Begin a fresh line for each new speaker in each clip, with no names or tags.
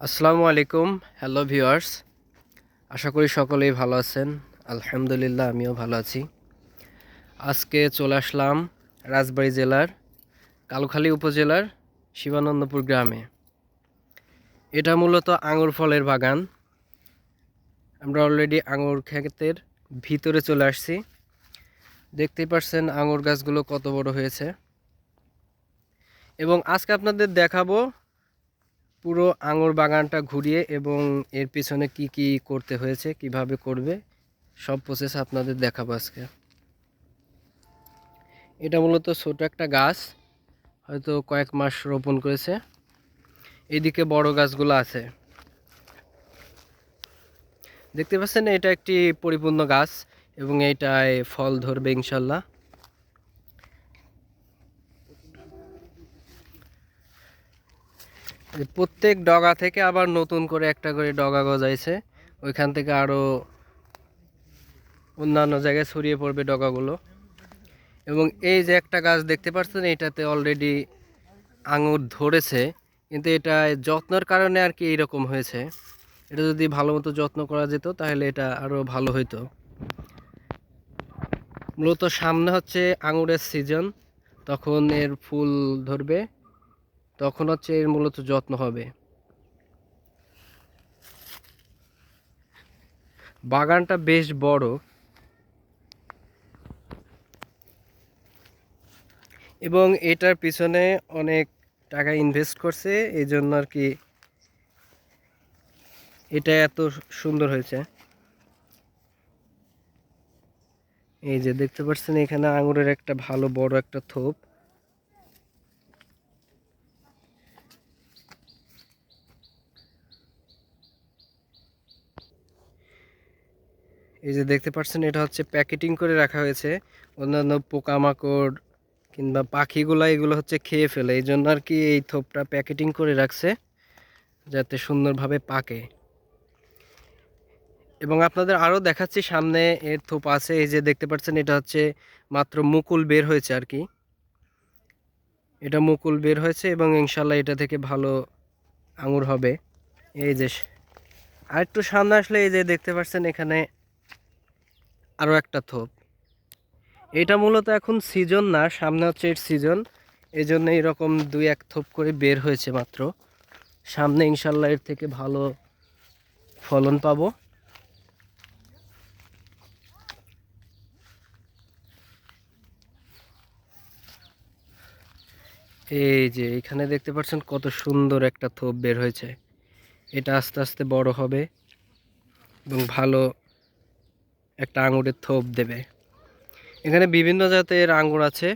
আসসালামু আলাইকুম, hello viewers. আশা করি সকলেই ভালো আছেন। আলহামদুলিল্লাহ, আমিও ভালো আছি। আজকে চলে আসলাম রাজবাড়ী জেলার কালুখালী উপজেলার শিবানন্দপুর গ্রামে। এটা মূলত আঙুর ফলের বাগান। আমরা অলরেডি আঙুর ক্ষেতের ভিতরে চলে আসছি। দেখতেই পাচ্ছেন আঙুর গাছগুলো কত বড় হয়েছে। এবং আজকে আপনাদের দেখাবো পুরো আঙুর বাগানটা ঘুরিয়ে এবং এর পিছনে কি কি করতে হয়েছে, কীভাবে করবে, সব প্রসেস আপনাদের দেখাবো আজকে। এটা মূলত ছোট একটা গাছ, হয়তো কয়েক মাস রোপণ করেছে। এদিকে বড় গাছগুলো আছে। দেখতে পাচ্ছেন, এটা একটি পরিপূর্ণ গাছ এবং এইটায় ফল ধরবে ইনশাল্লাহ। প্রত্যেক ডগা থেকে আবার নতুন করে একটা করে ডগা গজাইছে। ওইখান থেকে আরও অন্যান্য জায়গায় ছড়িয়ে পড়বে ডগাগুলো। এবং এই যে একটা গাছ দেখতে পাচ্ছেন, এটাতে অলরেডি আঙুর ধরেছে, কিন্তু এটা যত্নের কারণে আর কি এইরকম হয়েছে। এটা যদি ভালো মতো যত্ন করা যেত, তাহলে এটা আরও ভালো হইতো। মূলত সামনে হচ্ছে আঙুরের সিজন তখন এর ফুল ধরবে। তখন হচ্ছে এর মূলত যত্ন হবে। বাগানটা বেশ বড়। এবং এটার পিছনে অনেক টাকা ইনভেস্ট করছে এই জন্য আর কি এটা এত সুন্দর হয়েছে। এই যে দেখতে পাচ্ছেন, এখানে আঙুরের একটা ভালো বড় একটা থোপ। এই যে দেখতে পাচ্ছেন, এটা হচ্ছে প্যাকেটিং করে রাখা হয়েছে। অন্যান্য পোকামাকড় কিংবা পাখিগুলো এগুলো হচ্ছে খেয়ে ফেলে। এই জন্য আর কি এই থোপটা প্যাকেটিং করে রাখছে, যাতে সুন্দরভাবে পাকে। এবং আপনাদের আরও দেখাচ্ছি, সামনে এর থোপ আছে। এই যে দেখতে পাচ্ছেন, এটা হচ্ছে মাত্র মুকুল বের হয়েছে আর কি। এটা মুকুল বের হয়েছে এবং ইনশাল্লাহ এটা থেকে ভালো আঙুর হবে। এই যে আর একটু সামনে আসলে এই যে দেখতে পাচ্ছেন, এখানে আরও একটা থোপ। এটা মূলত এখন সিজন না, সামনে হচ্ছে এর সিজন এই জন্য এরকম দুই এক থোপ করে বের হয়েছে মাত্র। সামনে ইনশাল্লাহ এর থেকে ভালো ফলন পাবো। এই যে, এখানে দেখতে পাচ্ছেন কত সুন্দর একটা থোপ বের হয়েছে। এটা আস্তে আস্তে বড় হবে এবং ভালো একটা আঙুরের থোপ দেবে। এখানে বিভিন্ন জাতের আঙুর আছে।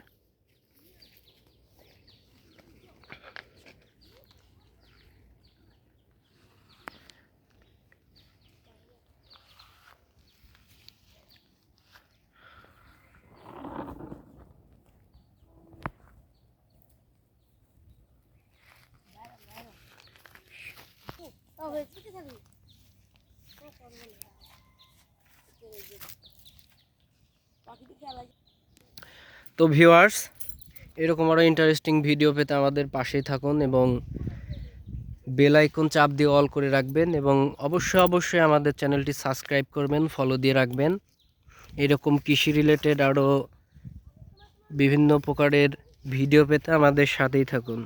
তো ভিউয়ার্স, এরকম আরও ইন্টারেস্টিং ভিডিও পেতে আমাদের পাশেই থাকুন এবং বেল আইকন চাপ দিয়ে অল করে রাখবেন এবং অবশ্যই অবশ্যই আমাদের চ্যানেলটি সাবস্ক্রাইব করবেন ফলো দিয়ে রাখবেন। এরকম কৃষি রিলেটেড আরও বিভিন্ন প্রকারের ভিডিও পেতে আমাদের সাথেই থাকুন।